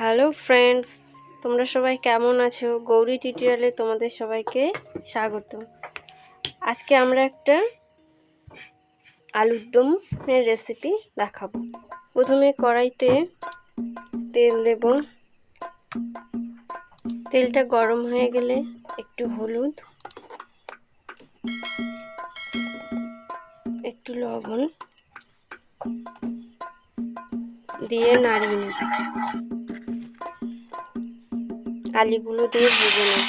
Hello friends তোমরা সবাই কেমন আছো? গৌরী টিউটোরিয়ালে তোমাদের সবাইকে স্বাগত আজকে আমরা একটা আলুর দমের রেসিপি দেখাবো। প্রথমে কড়াইতে তেল দেব। তেলটা গরম হয়ে গেলে একটু হলুদ, একটু লবণ দিয়ে নাড়িয়ে নেব। আলিগুলো দিয়ে ভেজে নেব।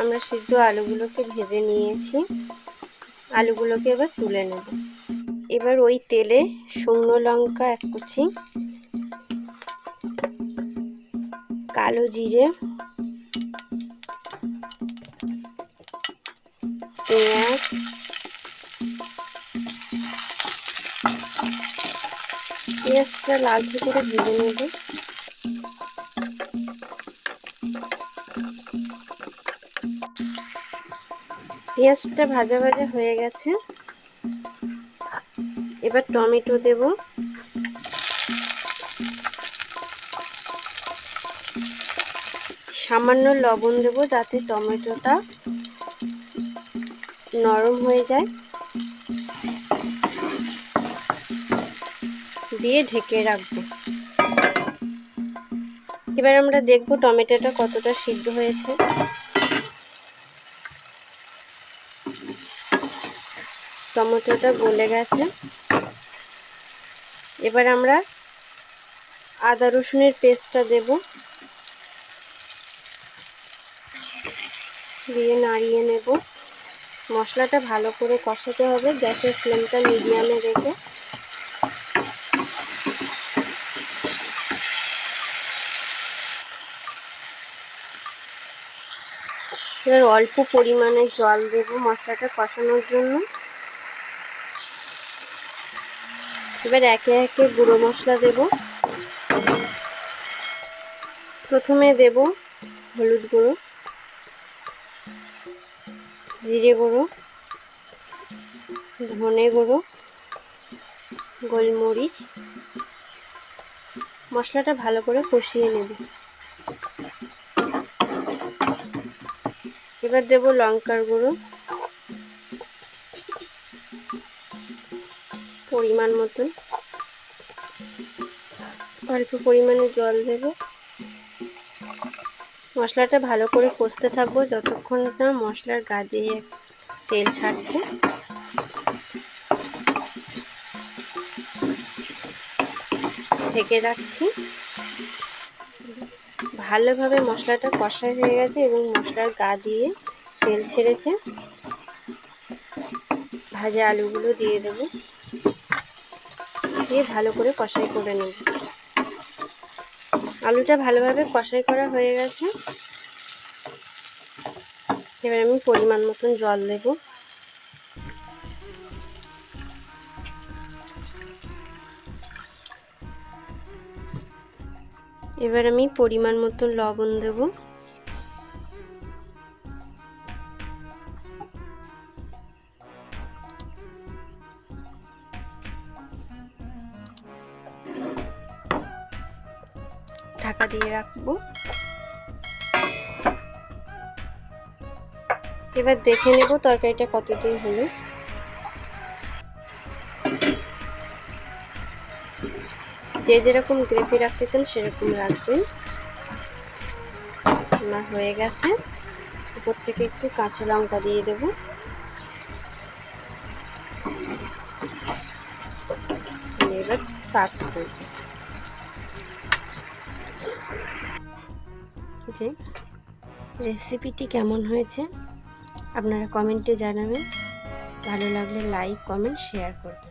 আমরা সিদ্ধ আলুগুলোকে ভেজে নিয়েছি। আলুগুলোকে এবার তুলে নেব। এবার ওই তেলে শুকনো লঙ্কা এক কুচি, কালো জিরে, পেঁয়াজ পেঁয়াজটা লালচে করে ভেজে নেব। পেঁয়াজটা ভাজা ভাজা হয়ে গেছে। এবার টমেটো দেব। সামান্য লবণ দেব যাতে টমেটোটা নরম হয়ে যায়। দিয়ে ঢেকে রাখব। এবার আমরা দেখব টমেটোটা কতটা সিদ্ধ হয়েছে। টমেটোটা গলে গেছে। এবার আমরা আদা রসুনের পেস্টটা দেব। দিয়ে নাড়িয়ে নেব। মশলাটা ভালো করে কষাতে হবে, গ্যাসের ফ্লেমটা মিডিয়ামে রেখে। এবার অল্প পরিমাণে জল দেব মশলাটা কষানোর জন্য। এবার একে একে গুঁড়ো মশলা দেব। প্রথমে দেব হলুদ গুঁড়ো, জিরে গুঁড়ো, ধনে গুঁড়ো, গোলমরিচ। মশলাটা ভালো করে কষিয়ে নেব। এবার দেব লঙ্কার গুঁড়ো। পরিমাণ মতন। অল্প পরিমাণে জল দেব। মশলাটা ভালো করে কষতে থাকব যতক্ষণ না মশলার গা দিয়ে তেল ছাড়ছে। ঢেকে রাখছি। ভালোভাবে মশলাটা কষা হয়ে গেছে এবং মশলার গা দিয়ে তেল ছেড়েছে। ভাজা আলুগুলো দিয়ে দেব। দিয়ে ভালো করে কষাই করে নেব। আলুটা ভালোভাবে কষাই করা হয়ে গেছে। এবার আমি পরিমাণ মতন জল দেব। এবার আমি পরিমাণ মতন লবণ দেব। ঢাকা দিয়ে রাখব। এবার দেখে নেব তরকারিটা কতদিন হলো। যে যেরকম গ্রেভি রাখতে চান সেরকম রাখবেন। আমার হয়ে গেছে। উপর থেকে একটু কাঁচা লঙ্কা দিয়ে দেব। এবার সার্ভ যে রেসিপিটি কেমন হয়েছে আপনারা কমেন্টে জানাবেন। ভালো লাগলে লাইক, কমেন্ট, শেয়ার করবেন।